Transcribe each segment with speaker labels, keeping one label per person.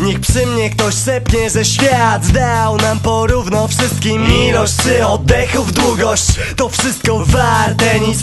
Speaker 1: Niech przy mnie ktoś sepnie, że świat dał nam porówno wszystkim. Ilość czy oddechów, długość To wszystko warte nic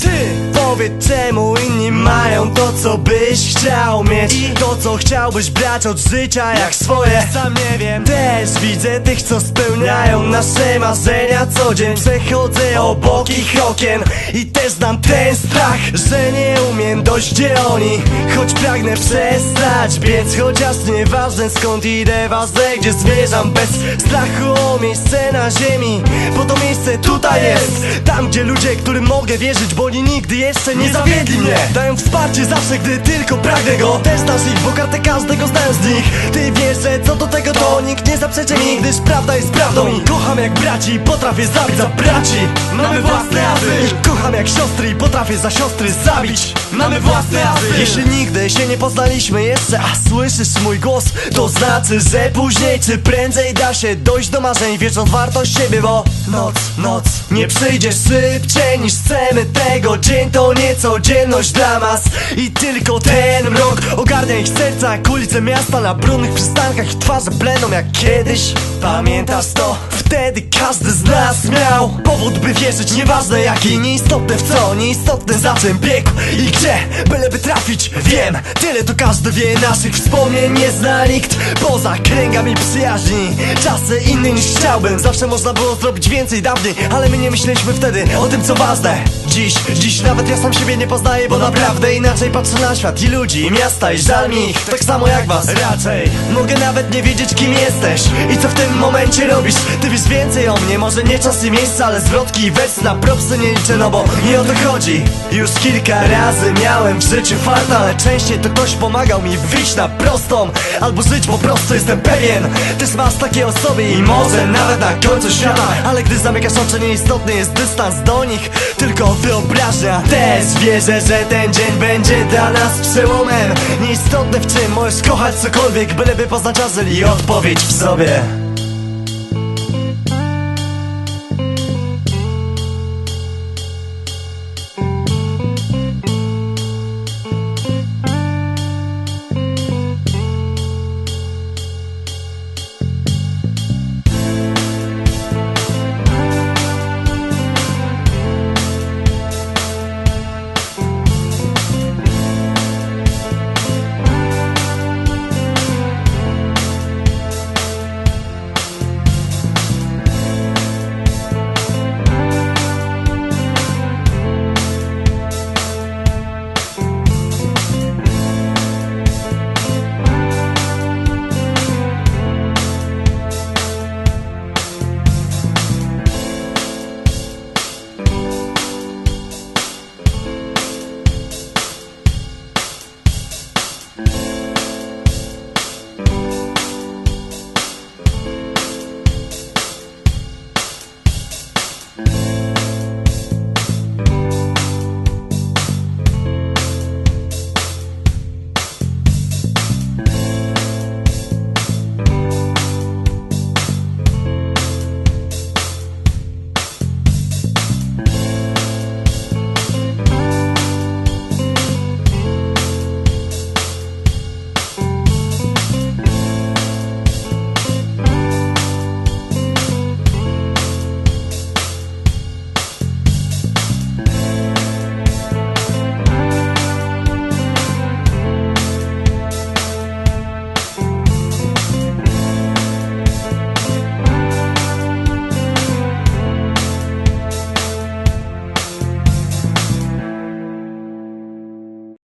Speaker 1: powiedz czemu inni mają to co byś chciał mieć? I to co chciałbyś brać od życia jak swoje? Sam nie wiem. Też widzę tych co spełniają nasze marzenia co dzień. Przechodzę obok ich okien I też znam ten strach Że nie umiem dojść gdzie oni. Choć pragnę przestać biec Chociaż nieważne skąd idę Ważne gdzie zmierzam. Bez strachu o miejsce na ziemi Bo to miejsce tutaj jest. Tam gdzie ludzie, którym mogę wierzyć Bo oni nigdy jeszcze nie zawiedli mnie. Dają wsparcie zawsze, gdy tylko pragnę go. Też znasz ich, bo kartę każdego znam z nich. Ty wiesz, że co do tego to nikt nie zaprzeczy mi Gdyż prawda jest prawdą. I kocham jak braci i Potrafię zabić za braci. Mamy własne azy. I kocham jak siostry i potrafię za siostry zabić. Mamy własne azy. Jeśli nigdy się nie poznaliśmy jeszcze A słyszysz mój głos To znaczy, że później czy prędzej da się dojść do marzeń Wierząc w wartość siebie, bo noc, noc Nie przyjdzie szybciej niż chcemy tego. Dzień to nie codzienność dla nas I tylko ten mrok. Ogarnia ich serca Jak ulice miasta na brudnych przystankach Ich twarze bleną jak kiedyś. Pamiętasz to? Wtedy każdy z nas miał Powód by wierzyć, nieważne jaki Nieistotne w co, nieistotne za czym biegł I gdzie, byleby trafić. Wiem, tyle to każdy wie. Naszych wspomnień nie zna nikt Poza kręgami przyjaźni. Czasy inne niż chciałbym Zawsze można było zrobić więcej dawniej Ale my nie myśleliśmy wtedy o tym co ważne Dziś, dziś nawet ja sam siebie nie poznaję Bo naprawdę inaczej patrzę na świat I ludzi, i miasta i żal mi ich. Tak samo jak was. Raczej Mogę nawet nie wiedzieć kim jesteś. I co w tym momencie robisz? Ty wiesz więcej o mnie Może nie czas i miejsce, ale zwrotki i wers Na propsy nie liczę, no bo nie o to chodzi. Już kilka razy miałem w życiu farta Ale częściej to ktoś pomagał mi wyjść na prostą Albo żyć po prostu jestem pewien. Też masz takie osoby i może nawet na końcu świata Ale gdy zamykasz oczy nieistotny jest dystans do nich. Tylko wyobraźnia Też wierzę, że ten dzień będzie dla nas przełomem. Nieistotne w czym możesz kochać cokolwiek Byleby poznać azyl i odpowiedź w sobie